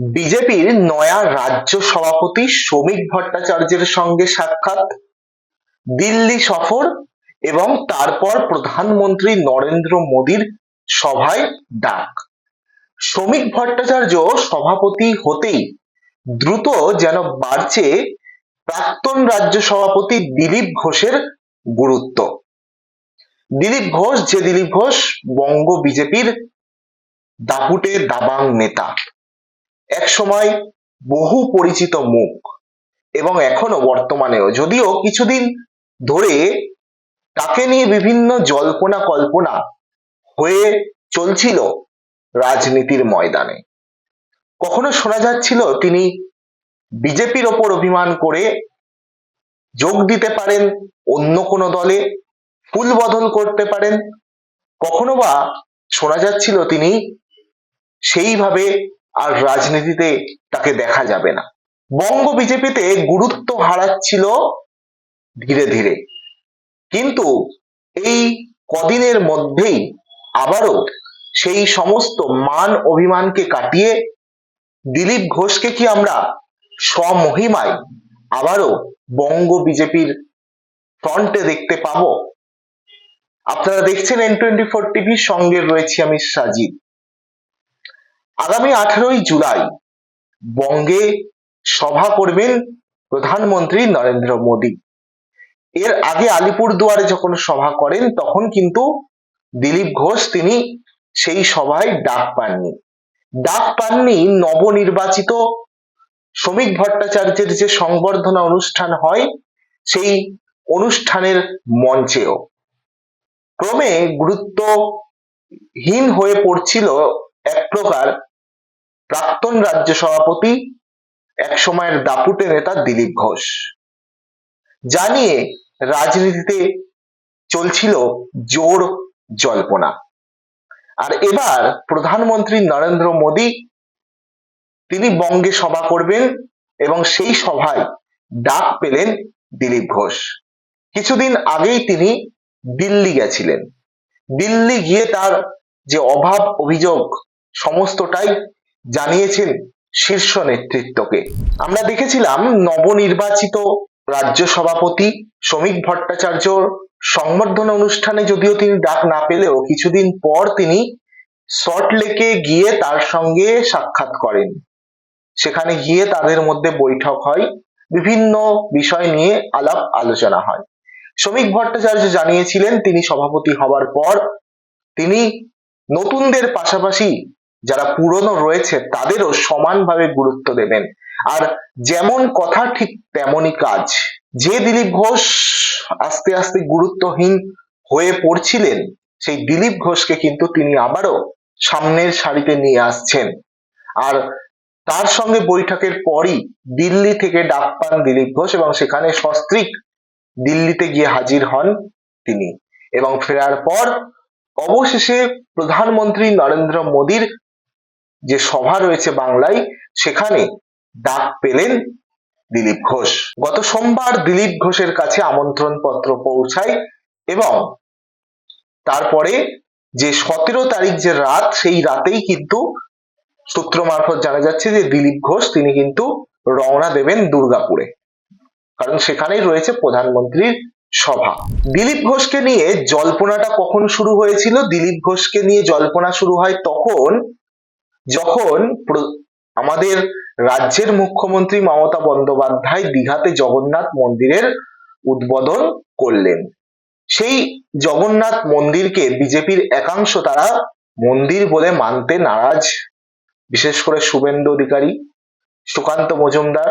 বিজেপির নয়া রাজ্য সভাপতি শ্রমিক ভট্টাচার্যের সঙ্গে সাক্ষাৎ, দিল্লি সফর এবং তারপর প্রধানমন্ত্রী নরেন্দ্র মোদীর সভায় ডাক। শ্রমিক ভট্টাচার্য সভাপতি হতেই দ্রুত যেন বাড়ছে প্রাক্তন রাজ্য সভাপতি দিলীপ ঘোষের গুরুত্ব। দিলীপ ঘোষ যে দিলীপ ঘোষ বঙ্গ বিজেপির দাপুটে দাবাং নেতা। এক সময় বহু পরিচিত মুখ এবং এখনও বর্তমানেও। যদিও কিছুদিন ধরে তাকে নিয়ে বিভিন্ন জল্পনা কল্পনা হয়ে চলছিল রাজনীতির ময়দানে। কখনো শোনা যাচ্ছিল তিনি বিজেপির ওপর অভিমান করে যোগ দিতে পারেন অন্য কোনো দলে, ফুল বদল করতে পারেন। কখনো বা শোনা যাচ্ছিল তিনি সেইভাবে আর রাজনীতিতে তাকে দেখা যাবে না। বঙ্গ বিজেপিতে গুরুত্ব হারাচ্ছিল ধীরে ধীরে। কিন্তু এই কদিনের মধ্যেই আবারও সেই সমস্ত মান অভিমানকে কাটিয়ে দিলীপ ঘোষকে কি আমরা স্বমহিমায় আবারও বঙ্গ বিজেপির ফ্রন্টে দেখতে পাবো? আপনারা দেখছেন এন টোয়েন্টি ফোর টিভির সঙ্গে রয়েছি আমি সাজিদ। আগামী আঠারোই জুলাই বঙ্গে সভা করবেন প্রধানমন্ত্রী নরেন্দ্র মোদী। এর আগে আলিপুর দুয়ারে যখন সভা করেন, তখন কিন্তু দিলীপ ঘোষ তিনি সেই সভায় ডাক পাননি। ডাক পাননি নবনির্বাচিত শ্রমিক ভট্টাচার্যের যে সংবর্ধনা অনুষ্ঠান হয়, সেই অনুষ্ঠানের মঞ্চেও। ক্রমে গুরুত্বহীন হয়ে পড়ছিল এক প্রকার প্রাক্তন রাজ্য সভাপতি, এক সময়ের দাপুটে নেতা দিলীপ ঘোষ। জানিয়ে রাজনীতিতে চলছিল জোর জল্পনা। আর এবার প্রধানমন্ত্রী নরেন্দ্র মোদী, তিনি বঙ্গে সভা করবেন এবং সেই সভায় ডাক পেলেন দিলীপ ঘোষ। কিছুদিন আগেই তিনি দিল্লি গেছিলেন। দিল্লি গিয়ে তার যে অভাব অভিযোগ, সমস্তটাই জানিয়েছেন শীর্ষ নেতৃত্বকে। আমরা দেখেছিলাম নবনির্বাচিত রাজ্য সভাপতি শ্রমিক ভট্টাচার্য সংবর্ধনা অনুষ্ঠানে যদিও তিনি ডাক না পেলেও কিছুদিন পর তিনি সল্ট লেকে গিয়ে তার সঙ্গে সাক্ষাৎ করেন। সেখানে গিয়ে তাদের মধ্যে বৈঠক হয়, বিভিন্ন বিষয় নিয়ে আলাপ আলোচনা হয়। শ্রমিক ভট্টাচার্য জানিয়েছিলেন, তিনি সভাপতি হবার পর তিনি নতুনদের পাশাপাশি যারা পুরনো রয়েছে তাদেরও সমানভাবে গুরুত্ব দেবেন। আর যেমন কথা ঠিক তেমনই কাজ। যে দিলীপ ঘোষ আস্তে আস্তে গুরুত্বহীন হয়ে পড়ছিলেন, সেই দিলীপ ঘোষকে কিন্তু তিনি আবারও সামনের সারিতে নিয়ে আসছেন। আর তার সঙ্গে বৈঠকের পরই দিল্লি থেকে ডাক পান দিলীপ ঘোষ এবং সেখানে সস্ত্রীক দিল্লিতে গিয়ে হাজির হন তিনি। এবং ফেরার পর অবশেষে প্রধানমন্ত্রী নরেন্দ্র মোদীর যে সভা রয়েছে বাংলায়, সেখানে ডাক পেলেন দিলীপ ঘোষ। গত সোমবার দিলীপ ঘোষের কাছে আমন্ত্রণ পত্র পৌঁছায় এবং তারপরে যে সতেরো তারিখ যে রাত, সেই রাতেই কিন্তু সূত্র মারফত জানা যাচ্ছে যে দিলীপ ঘোষ তিনি কিন্তু রওনা দেবেন দুর্গাপুরে। কারণ সেখানেই রয়েছে প্রধানমন্ত্রীর সভা। দিলীপ ঘোষকে নিয়ে জল্পনাটা কখন শুরু হয়েছিল? দিলীপ ঘোষকে নিয়ে জল্পনা শুরু হয় তখন যখন আমাদের রাজ্যের মুখ্যমন্ত্রী মমতা বন্দ্যোপাধ্যায় দীঘাতে জগন্নাথ মন্দিরের উদ্বোধন করলেন, সেই জগন্নাথ মন্দিরকে বিজেপির একাংশ তারা মন্দির বলে মানতে নারাজ। বিশেষ করে শুভেন্দু অধিকারী, সুকান্ত মজুমদার,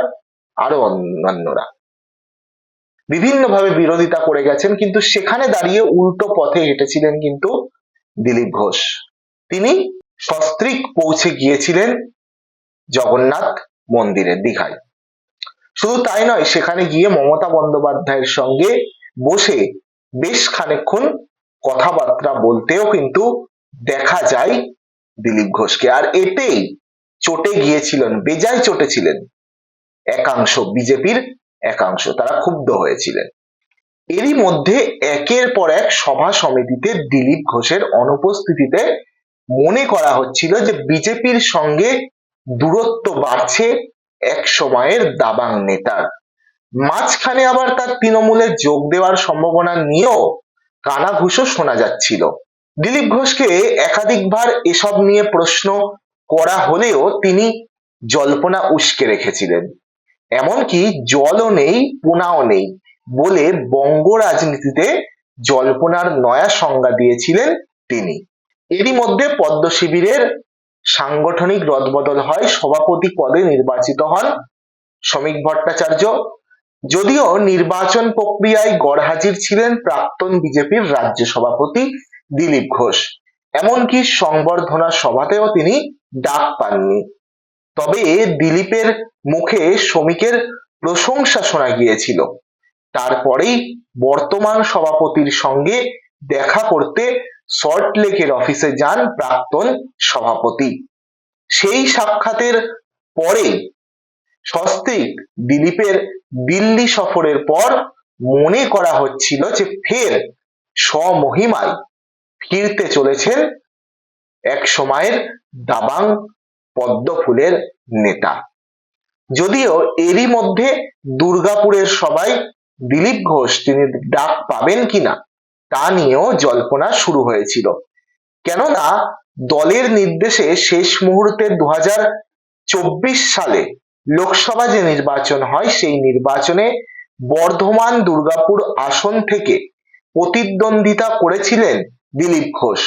আরও অন্যান্যরা। বিভিন্নভাবে বিরোধিতা করে গেছেন, কিন্তু সেখানে দাঁড়িয়ে উল্টো পথে হেঁটেছিলেন কিন্তু দিলীপ ঘোষ। তিনি সস্ত্রিক পৌঁছে গিয়েছিলেন জগন্নাথ মন্দিরে দীঘায়। শুধু তাই নয়, সেখানে গিয়ে মমতা বন্দ্যোপাধ্যায়ের সঙ্গে বসে বেশ খানিক্ষণ কথাবার্তা বলতেও কিন্তু দেখা যায় দিলীপ ঘোষকে। আর এতেই চটে গিয়েছিলেন, বেজায় চটেছিলেন একাংশ বিজেপির একাংশ, তারা ক্ষুব্ধ হয়েছিলেন। এরই মধ্যে একের পর এক সভা সমিতিতে দিলীপ ঘোষের অনুপস্থিতিতে মনে করা হচ্ছিল যে বিজেপির সঙ্গে দূরত্ব বাড়ছে এক সময়ের দাবাং নেতার। মাঝখানে আবার তার তৃণমূলে যোগ দেওয়ার সম্ভাবনা নিয়েও কানাঘুষো শোনা যাচ্ছিল। দিলীপ ঘোষকে একাধিকবার এসব নিয়ে প্রশ্ন করা হলেও তিনি জল্পনা উস্কে রেখেছিলেন। এমনকি জলও নেই, পোনাও নেই বলে বঙ্গ রাজনীতিতে জল্পনার নয়া সংজ্ঞা দিয়েছিলেন তিনি। এরই মধ্যে পদ্ম শিবিরের সাংগঠনিক রদবদল হয়, সভাপতি পদে নির্বাচিত হন শ্রমিক ভট্টাচার্য। যদিও নির্বাচন প্রক্রিয়ায় গড়হাজির ছিলেন প্রাক্তন বিজেপির রাজ্য সভাপতি দিলীপ ঘোষ। এমনকি সংবর্ধনা সভাতেও তিনি ডাক পাননি। তবে দিলীপের মুখে শ্রমিকের প্রশংসা শোনা গিয়েছিল। তারপরেই বর্তমান সভাপতির সঙ্গে দেখা করতে সল্টলেকের অফিসে যান প্রাক্তন সভাপতি। সেই সাক্ষাতের পরে সস্ত্রীক দিলীপের দিল্লি সফরের পর মনে করা হচ্ছিল যে ফের স্বমহিমায় ফিরতে চলেছেন এক সময়ের দাবাং পদ্ম ফুলের নেতা। যদিও এরই মধ্যে দুর্গাপুরের সবাই দিলীপ ঘোষ তিনি ডাক পাবেন কিনা তা নিয়েও জল্পনা শুরু হয়েছিল। কেননা দলের নির্দেশে শেষ মুহূর্তে দু হাজার চব্বিশ সালে লোকসভা যে নির্বাচন হয়, সেই নির্বাচনে বর্ধমান দুর্গাপুর আসন থেকে প্রতিদ্বন্দ্বিতা করেছিলেন দিলীপ ঘোষ।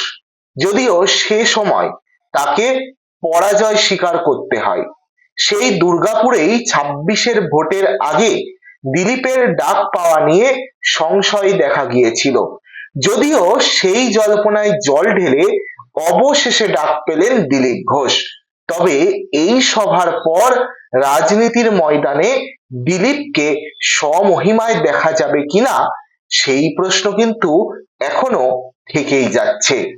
যদিও সে সময় তাকে পরাজয় স্বীকার করতে হয়। সেই দুর্গাপুরেই ছাব্বিশের ভোটের আগে দিলীপের ডাক পাওয়া নিয়ে সংশয় দেখা গিয়েছিল। যদিও সেই জল্পনায় জল ঢেলে অবশেষে ডাক পেলেন দিলীপ ঘোষ। তবে এই সভার পর রাজনীতির ময়দানে দিলীপকে স্বমহিমায় দেখা যাবে কিনা, সেই প্রশ্ন কিন্তু এখনও থেকেই যাচ্ছে।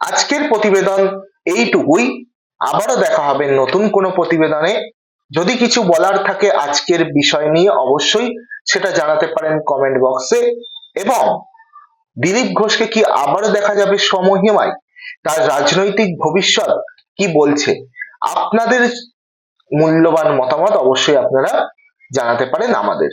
আজকের প্রতিবেদন এইটুকুই। আবারও দেখা হবে নতুন কোনো প্রতিবেদনে। যদি কিছু বলার থাকে আজকের বিষয় নিয়ে অবশ্যই সেটা জানাতে পারেন কমেন্ট বক্সে এবং দিলীপ ঘোষকে কি আবার দেখা যাবে সমহিমায়? তার রাজনৈতিক ভবিষ্যৎ কি বলছে? আপনাদের মূল্যবান মতামত অবশ্যই আপনারা জানাতে পারেন আমাদের।